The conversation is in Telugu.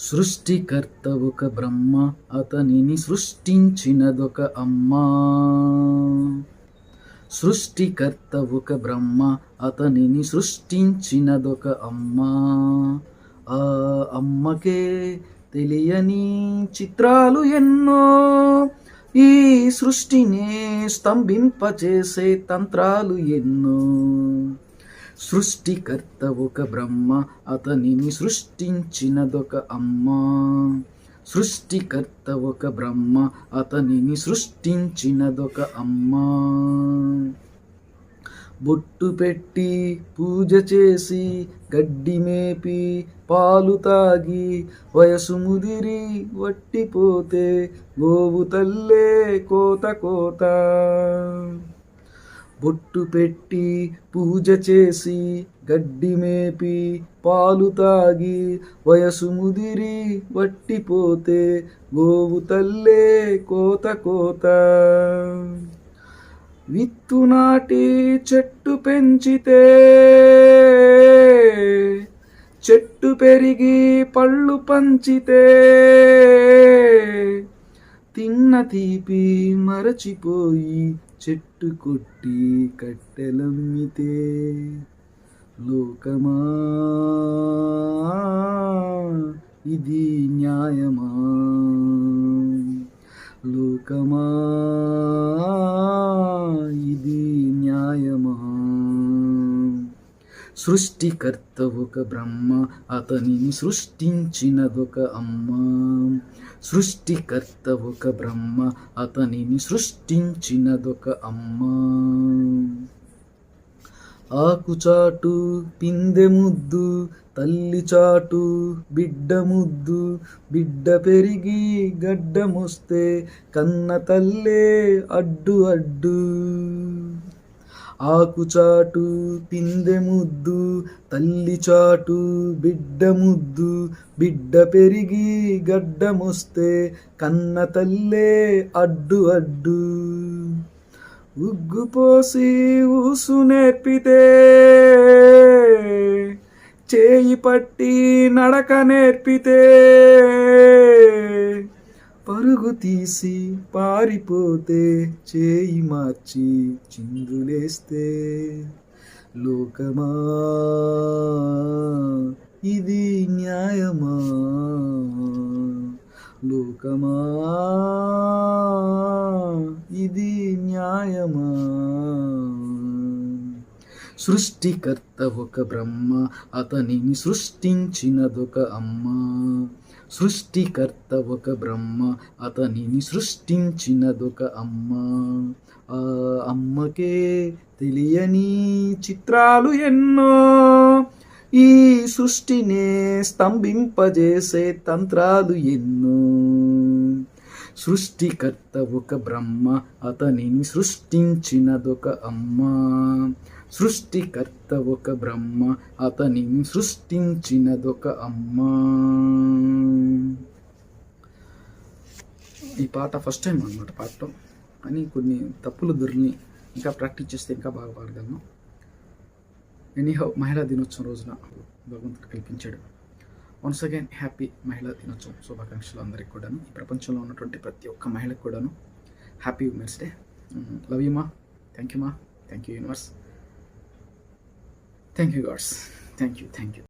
సృష్టికర్త ఒక బ్రహ్మ అతనిని సృష్టించినదొక అమ్మా. సృష్టికర్త ఒక బ్రహ్మ అతనిని సృష్టించినదొక అమ్మా. ఆ అమ్మకే తెలియని చిత్రాలు ఎన్నో. ఈ సృష్టినే స్తంభింపచేసే తంత్రాలు ఎన్నో. సృష్టికర్త ఒక బ్రహ్మ అతనిని సృష్టించినదొక అమ్మ. సృష్టికర్త ఒక బ్రహ్మ అతనిని సృష్టించినదొక అమ్మ. బొట్టు పెట్టి పూజ చేసి గడ్డి మేపి పాలు తాగి వయసు ముదిరి వట్టిపోతే గోవు తల్లే కోత కోత. బొట్టు పెట్టి పూజ చేసి గడ్డి మేపి పాలు తాగి వయసు ముదిరి వట్టిపోతే గోవు తల్లే కోత కోత. విత్తు నాటి చెట్టు పెంచితే చెట్టు పెరిగి పళ్ళు పంచితే తిన్న తీపి మరచిపోయి చెట్టు కొట్టి కట్టెలమ్మితే లోకమా. ఇది న్యాయమా? లోకమా? సృష్టికర్త ఒక బ్రహ్మ అతనిని సృష్టించినదొక అమ్మ. సృష్టికర్త ఒక బ్రహ్మ అతనిని సృష్టించినదొక అమ్మ. ఆకుచాటు పిందె ముద్దు తల్లి చాటు బిడ్డ ముద్దు బిడ్డ పెరిగి గడ్డమొస్తే కన్న తల్లే అడ్డు అడ్డు. ఆకుచాటు పిందె ముద్దు తల్లి చాటు బిడ్డ ముద్దు. బిడ్డ పెరిగి గడ్డమొస్తే కన్న తల్లే అడ్డు అడ్డు. ఉగ్గుపోసి ఊసు నేర్పితే చేయి పట్టి నడక నేర్పితే పరుగు తీసి పారిపోతే చేయి మార్చి చిందులేస్తే లోకమా? ఇది న్యాయమా? లోకమా? ఇది న్యాయమా? సృష్టికర్త ఒక బ్రహ్మ అతనిని సృష్టించినదొక అమ్మ. సృష్టికర్త ఒక బ్రహ్మ అతనిని సృష్టించినదొక అమ్మ. ఆ అమ్మకే తెలియని చిత్రాలు ఎన్నో. ఈ సృష్టినే స్తంభింపజేసే తంత్రాలు ఎన్నో. సృష్టికర్త ఒక బ్రహ్మ అతనిని సృష్టించినదొక అమ్మ. సృష్టికర్త ఒక బ్రహ్మ అతనిని సృష్టించినదొక అమ్మ. ఈ పాట ఫస్ట్ టైం అనమాట పాడటం కానీ కొన్ని తప్పులు దొరిని ఇంకా ప్రాక్టీస్ చేస్తే ఇంకా బాగా పాడగలను. ఎనీహౌ మహిళా దినోత్సవం రోజున భగవంతుడు కల్పించాడు. వన్స్ అగైన్ హ్యాపీ మహిళా దినోత్సవం. శుభాకాంక్షలు అందరికి కూడాను. ఈ ప్రపంచంలో ఉన్నటువంటి ప్రతి ఒక్క మహిళకు కూడాను happy women's day love you మా థ్యాంక్ యూ మా thank you universe thank you gods thank you thank you